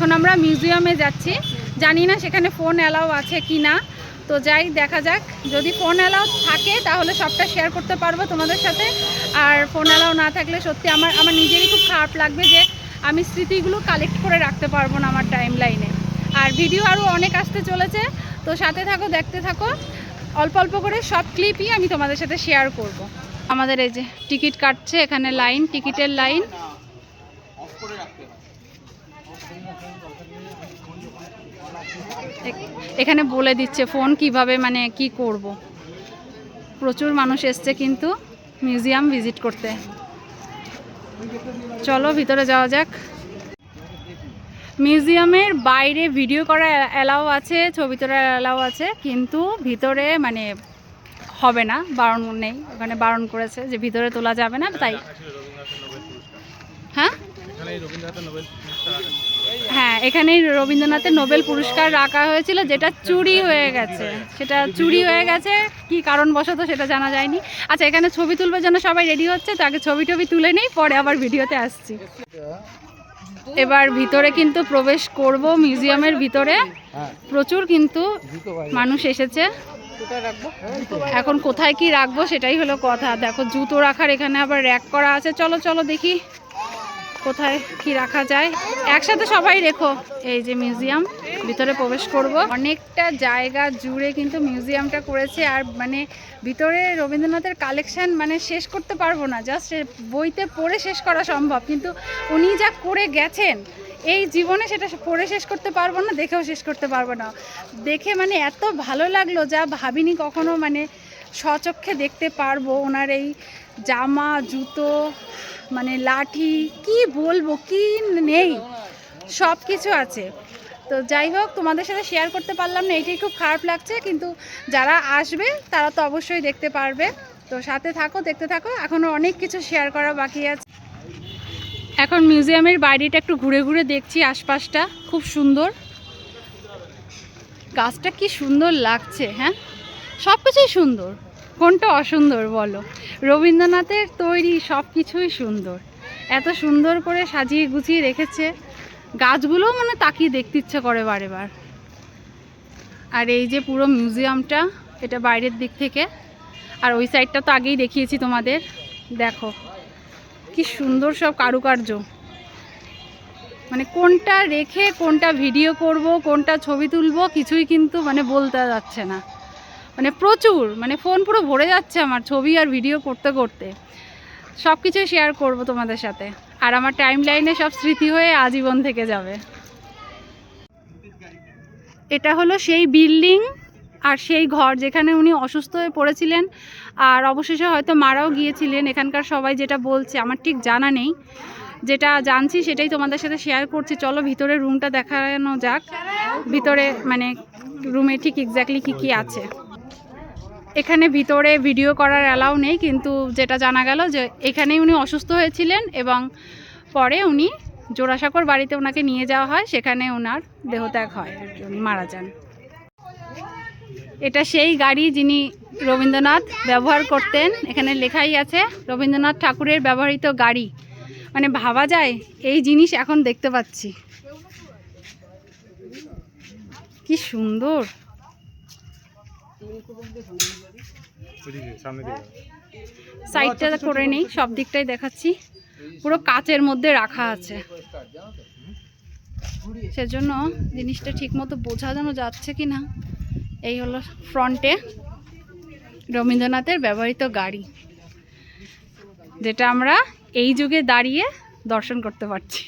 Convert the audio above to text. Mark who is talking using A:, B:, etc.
A: এখন আমরা মিউজিয়ামে যাচ্ছি। জানি না সেখানে ফোন অ্যালাউ আছে কি না তো যাই, দেখা যাক। যদি ফোন অ্যালাউ থাকে, তাহলে সবটা শেয়ার করতে পারব তোমাদের সাথে। আর ফোন অ্যালাউ না থাকলে সত্যি আমার আমার নিজেরই খুব খারাপ লাগবে যে আমি স্মৃতিগুলো কালেক্ট করে রাখতে পারব না আমার টাইম লাইনে আর ভিডিও আরও অনেক আসতে চলেছে। তো সাথে থাকো, দেখতে থাকো। অল্প অল্প করে সব ক্লিপই আমি তোমাদের সাথে শেয়ার করব। আমাদের এই যে টিকিট কাটছে, এখানে লাইন টিকিটের লাইন এখানে বলে দিচ্ছে ফোন কীভাবে মানে কি করব। প্রচুর মানুষ এসছে কিন্তু মিউজিয়াম ভিজিট করতে। চলো ভিতরে যাওয়া যাক। মিউজিয়ামের বাইরে ভিডিও করা অ্যালাউ আছে ছবি তোলা অ্যালাউ আছে কিন্তু ভিতরে মানে হবে না বারণ নেই। ওখানে বারণ করেছে যে ভিতরে তোলা যাবে না তাই। হ্যাঁ? হ্যাঁ এখানেই রবীন্দ্রনাথের নোবেল পুরস্কার রাখা হয়েছিল, যেটা চুরি হয়ে গেছে। সেটা চুরি হয়ে গেছে, কি কারণবশত সেটা জানা যায়নি। আচ্ছা এখানে ছবি তুলবার জন্য সবাই রেডি হচ্ছে, তো আগে ছবি টবি তুলে নেই, পরে আবার ভিডিওতে আসছি। এবার ভিতরে কিন্তু প্রবেশ করব, মিউজিয়ামের ভিতরে। প্রচুর কিন্তু মানুষ এসেছে। এখন কোথায় কি রাখব সেটাই হলো কথা। দেখো, জুতো রাখার এখানে আবার র্যাক করা আছে। চলো চলো দেখি। কোথায় কি রাখা যায়? একসাথে সবাই রেখো। এই যে মিউজিয়াম, ভিতরে প্রবেশ করব। অনেকটা জায়গা জুড়ে কিন্তু মিউজিয়ামটা করেছে। আর মানে ভিতরে রবীন্দ্রনাথের কালেকশন মানে শেষ করতে পারব না। জাস্ট বইতে পড়ে শেষ করা সম্ভব। কিন্তু উনি যা করে গেছেন, এই জীবনে সেটা পড়ে শেষ করতে পারব না, দেখেও শেষ করতে পারব না। দেখে মানে এত ভালো লাগল যা ভাবিনি কখনো। মানে স্বচক্ষে দেখতে পারব ওনার এই জামা, জুতো মানে লাঠি, কি বলব, কি নেই? সব কিছু আছে। তো যাই হোক, তোমাদের সাথে শেয়ার করতে পারলাম না, এটাই খুব খারাপ লাগছে, কিন্তু যারা আসবে, তারা তো অবশ্যই দেখতে পারবে। তো সাথে থাকো, দেখতে থাকো এখনও অনেক কিছু শেয়ার করা বাকি আছে। এখন মিউজিয়ামের বাইরেটা একটু ঘুরে ঘুরে দেখছি আশপাশটা, খুব সুন্দর। গাছটা কি সুন্দর লাগছে হ্যাঁ? সব কিছুই সুন্দর। কোনটা অসুন্দর বলো? রবীন্দ্রনাথের তৈরি সব কিছুই সুন্দর। এত সুন্দর করে সাজিয়ে গুছিয়ে রেখেছে। গাছগুলো মানে তাকিয়ে দেখতে ইচ্ছে করে বারে বার। আর এই যে পুরো মিউজিয়ামটা, এটা বাইরের দিক থেকে। আর ওই সাইডটা তো আগেই দেখিয়েছি তোমাদের। দেখো, কি সুন্দর সব কারুকার্য। মানে কোনটা রেখে কোনটা ভিডিও করব, কোনটা ছবি তুলব কিছুই কিন্তু মানে বলতে যাচ্ছে না। মানে প্রচুর মানে ফোন পুরো ভরে যাচ্ছে আমার ছবি আর ভিডিও করতে করতে। সব কিছুই শেয়ার করব তোমাদের সাথে। আর আমার টাইম লাইনে সব স্মৃতি হয়ে আজীবন থেকে যাবে। এটা হলো সেই বিল্ডিং আর সেই ঘর যেখানে উনি অসুস্থ হয়ে পড়েছিলেন। আর অবশেষে হয়তো মারাও গিয়েছিলেন। এখানকার সবাই যেটা বলছে, আমার ঠিক জানা নেই। যেটা জানছি সেটাই তোমাদের সাথে শেয়ার করছি। চলো ভিতরে রুমটা দেখানো যাক। ভিতরে মানে রুমে ঠিক এক্স্যাক্টলি কী কী আছে। এখানে ভিতরে ভিডিও করার অ্যালাউ নেই, কিন্তু যেটা জানা গেল যে এখানেই উনি অসুস্থ হয়েছিলেন এবং পরে উনি জোড়াসাঁকোর বাড়িতে ওনাকে নিয়ে যাওয়া হয়, সেখানে ওনার দেহত্যাগ হয় মারা যান। এটা সেই গাড়ি যিনি রবীন্দ্রনাথ ব্যবহার করতেন, এখানে লেখাই আছে, রবীন্দ্রনাথ ঠাকুরের ব্যবহৃত গাড়ি। মানে ভাবা যায়, এই জিনিস এখন দেখতে পাচ্ছি। কি সুন্দর! সাইডটা করে নেই সব দিকটাই দেখাচ্ছি। পুরো কাচের মধ্যে রাখা আছে। সেজন্য জিনিসটা ঠিক মতো বোঝানো যাচ্ছে কি না এই হলো ফ্রন্টে রবীন্দ্রনাথের ব্যবহৃত গাড়ি যেটা আমরা এই যুগে দাঁড়িয়ে দর্শন করতে পারছি।